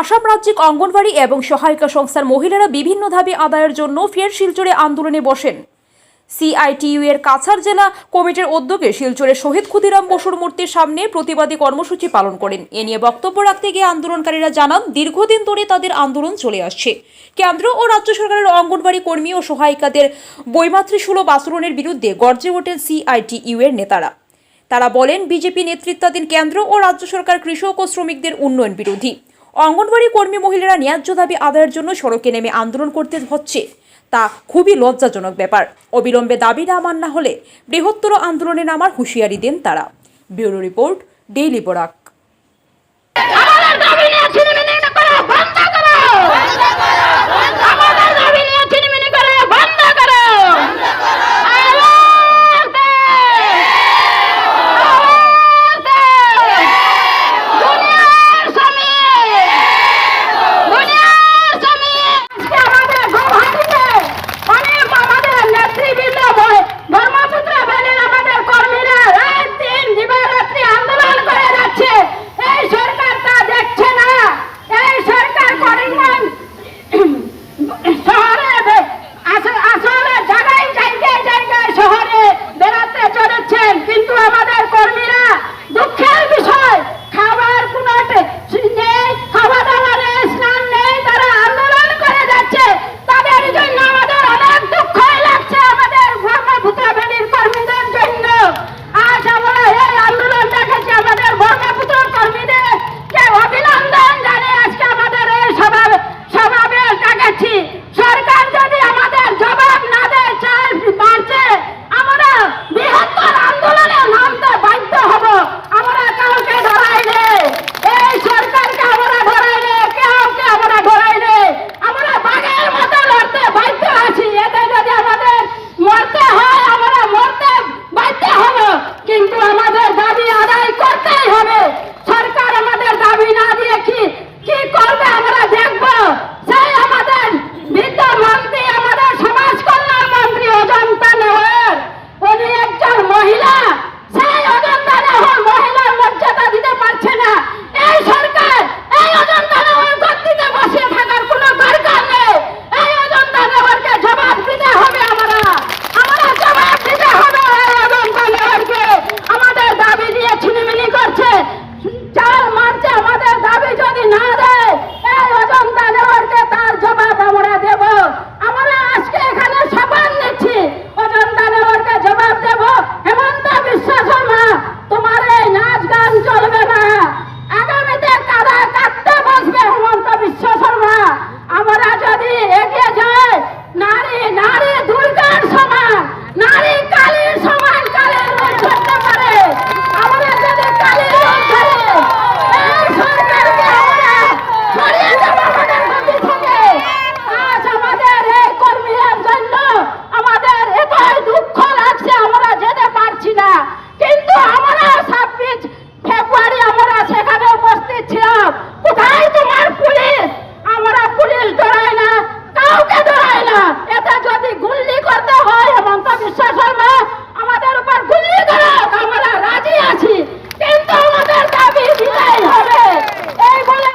আসাম রাজ্যিক অঙ্গনবাড়ি এবং সহায়িকা সংস্থার মহিলারা বিভিন্ন দাবি আদায়ের জন্য ফের শিলচরে আন্দোলনে বসেন। সিআইটিইউ এর কাছাড় জেলা কমিটির উদ্যোগে শিলচরে শহীদ ক্ষুদিরাম বসুর মূর্তির সামনে প্রতিবাদী কর্মসূচি পালন করেন। এ নিয়ে বক্তব্য রাখতে গিয়ে আন্দোলনকারীরা জানান, দীর্ঘদিন ধরে তাদের আন্দোলন চলে আসছে। কেন্দ্র ও রাজ্য সরকারের অঙ্গনবাড়ি কর্মী ও সহায়িকাদের বৈমাতৃসুলভ আচরণের বিরুদ্ধে গর্জে ওঠেন সিআইটিইউ এর নেতারা। তারা বলেন, বিজেপি নেতৃত্বাধীন কেন্দ্র ও রাজ্য সরকার কৃষক ও শ্রমিকদের উন্নয়ন বিরোধী। অঙ্গনবাড়ি কর্মী মহিলারা ন্যায্য দাবি আদায়ের জন্য সড়কে নেমে আন্দোলন করতে হচ্ছে। তা খুবই লজ্জাজনক ব্যাপার। অবিলম্বে দাবি না মান্না হলে বৃহত্তর আন্দোলনে নামার হুঁশিয়ারি দেন তারা। Bureau report, Daily Barak.